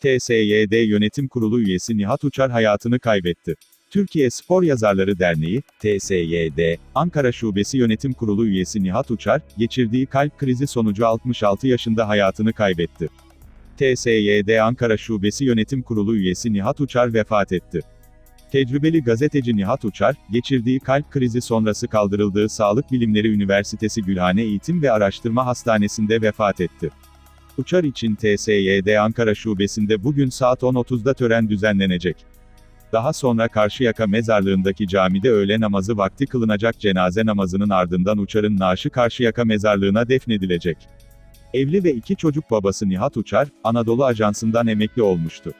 TSYD Yönetim Kurulu üyesi Nihat Uçar hayatını kaybetti. Türkiye Spor Yazarları Derneği, TSYD, Ankara Şubesi Yönetim Kurulu üyesi Nihat Uçar, geçirdiği kalp krizi sonucu 66 yaşında hayatını kaybetti. TSYD Ankara Şubesi Yönetim Kurulu üyesi Nihat Uçar vefat etti. Tecrübeli gazeteci Nihat Uçar, geçirdiği kalp krizi sonrası kaldırıldığı Sağlık Bilimleri Üniversitesi Gülhane Eğitim ve Araştırma Hastanesi'nde vefat etti. Uçar için TSYD Ankara Şubesi'nde bugün saat 10.30'da tören düzenlenecek. Daha sonra Karşıyaka mezarlığındaki camide öğle namazı vakti kılınacak cenaze namazının ardından Uçar'ın naaşı Karşıyaka mezarlığına defnedilecek. Evli ve iki çocuk babası Nihat Uçar, Anadolu Ajansı'ndan emekli olmuştu.